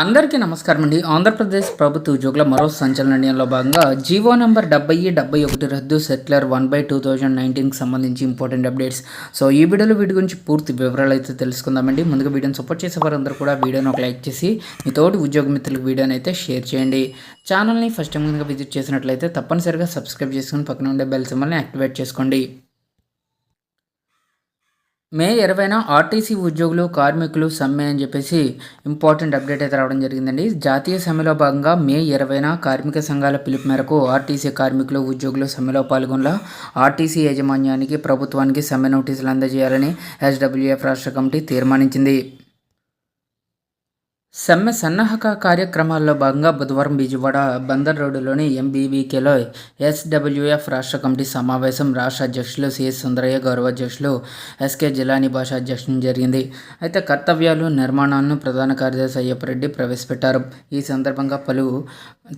అందరికీ నమస్కారం అండి. ఆంధ్రప్రదేశ్ ప్రభుత్వ ఉద్యోగుల మరో సంచలన నిర్ణయంలో భాగంగా జీవో నెంబర్ డెబ్బై డెబ్బై ఒకటి రద్దు settler one by two thousand నైన్టీన్కి సంబంధించి ఇంపార్టెంట్ అప్డేట్స్. సో ఈ వీడియోలో వీటి గురించి పూర్తి వివరాలు అయితే తెలుసుకుందామండి. ముందుగా వీడియోని సపోర్ట్ చేసే వారందరూ కూడా వీడియోని ఒక లైక్ చేసి మీ తోటి ఉద్యోగ మిత్రులకు వీడియోని అయితే షేర్ చేయండి. ఛానల్ని ఫస్ట్ టైం కనుక విజిట్ చేసినట్లయితే తప్పనిసరిగా సబ్స్క్రైబ్ చేసుకుని పక్కన ఉండే బెల్ సింబల్ని యాక్టివేట్ చేసుకోండి. మే ఇరవైన ఆర్టీసీ ఉద్యోగులు కార్మికులు సమ్మె అని చెప్పేసి ఇంపార్టెంట్ అప్డేట్ అయితే రావడం జరిగిందండి. జాతీయ సమ్మెలో భాగంగా మే ఇరవైన కార్మిక సంఘాల పిలుపు మేరకు ఆర్టీసీ కార్మికులు ఉద్యోగులు సమ్మెలో పాల్గొనలా ఆర్టీసీ యాజమాన్యానికి ప్రభుత్వానికి సమ్మె నోటీసులు అందజేయాలని ఎస్డబ్ల్యూఎఫ్ రాష్ట్ర కమిటీ తీర్మానించింది. సమ్మె సన్నాహక కార్యక్రమాల్లో భాగంగా బుధవారం విజయవాడ బందర్ రోడ్డులోని ఎంబీవీకేలో ఎస్డబ్ల్యూఎఫ్ రాష్ట్ర కమిటీ సమావేశం రాష్ట్ర అధ్యక్షులు సిఎస్ సుందరయ్య గౌరవ అధ్యక్షులు ఎస్కే జిల్లాని భాష అధ్యక్షులు జరిగింది. అయితే కర్తవ్యాలు నిర్మాణాలను ప్రధాన కార్యదర్శి అయ్యప్పరెడ్డి ప్రవేశపెట్టారు. ఈ సందర్భంగా పలు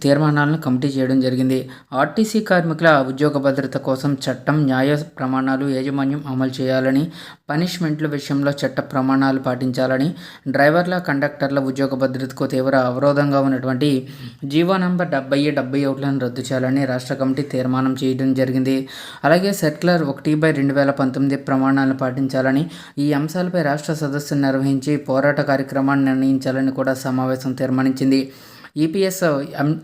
తీర్మానాలను కమిటీ చేయడం జరిగింది. ఆర్టీసీ కార్మికుల ఉద్యోగ భద్రత కోసం చట్టం న్యాయ ప్రమాణాలు యాజమాన్యం అమలు చేయాలని పనిష్మెంట్ల విషయంలో చట్ట ప్రమాణాలు పాటించాలని డ్రైవర్ల కండక్టర్ల ఉద్యోగ భద్రతకు తీవ్ర అవరోధంగా ఉన్నటువంటి జీవో నంబర్ డెబ్బై డెబ్బై ఒకటిలను రద్దు చేయాలని రాష్ట్ర కమిటీ తీర్మానం చేయడం జరిగింది. అలాగే సెట్లర్ ఒకటి బై రెండు వేల పంతొమ్మిది ప్రమాణాలను పాటించాలని ఈ అంశాలపై రాష్ట్ర సదస్సును నిర్వహించి పోరాట కార్యక్రమాన్ని నిర్ణయించాలని కూడా సమావేశం తీర్మానించింది. ఈపీఎస్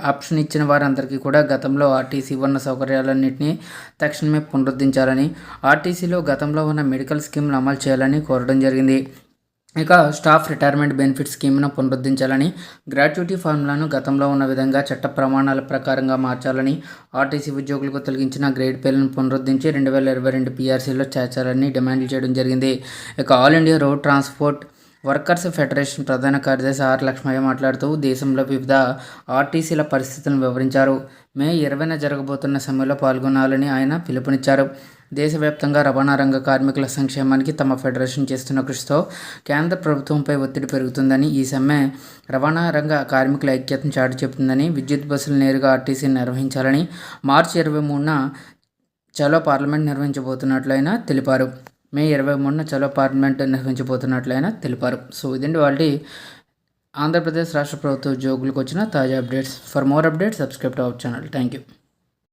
ఆప్షన్ ఇచ్చిన వారందరికీ కూడా గతంలో ఆర్టీసీ ఉన్న సౌకర్యాలన్నింటినీ తక్షణమే పునరుద్ధరించాలని ఆర్టీసీలో గతంలో ఉన్న మెడికల్ స్కీమ్లు అమలు చేయాలని కోరడం జరిగింది. ఇక స్టాఫ్ రిటైర్మెంట్ బెనిఫిట్ స్కీమ్ను పునరుద్ధరించాలని గ్రాట్యుటీ ఫార్ములాను గతంలో ఉన్న విధంగా చట్ట ప్రమాణాల ప్రకారంగా మార్చాలని ఆర్టీసీ ఉద్యోగులకు తొలగించిన గ్రేడ్ పేలను పునరుద్ధరించి రెండు వేల ఇరవై రెండు పీఆర్సీలో చేర్చాలని డిమాండ్ చేయడం జరిగింది. ఇక all India road transport workers federation ప్రధాన కార్యదర్శి ఆర్ లక్ష్మయ్య మాట్లాడుతూ దేశంలో వివిధ ఆర్టీసీల పరిస్థితులను వివరించారు. మే ఇరవైన జరగబోతున్న సమ్మెలో పాల్గొనాలని ఆయన పిలుపునిచ్చారు. దేశవ్యాప్తంగా రవాణా రంగ కార్మికుల సంక్షేమానికి తమ ఫెడరేషన్ చేస్తున్న కృషితో కేంద్ర ప్రభుత్వంపై ఒత్తిడి పెరుగుతుందని ఈ సమ్మె రవాణా రంగ కార్మికుల ఐక్యతను చాటు చెబుతుందని విద్యుత్ బస్సులు నేరుగా ఆర్టీసీ నిర్వహించాలని మార్చి ఇరవై మూడున చలో పార్లమెంట్ నిర్వహించబోతున్నట్లయినా తెలిపారు. మే ఇరవై మూడున చలో పార్లమెంట్ నిర్వహించబోతున్నట్లయినా తెలిపారు. సో ఇదండి వాళ్ళ ఆంధ్రప్రదేశ్ రాష్ట్ర ప్రభుత్వ ఉద్యోగులకు వచ్చిన తాజా updates. For more updates subscribe to our channel thank you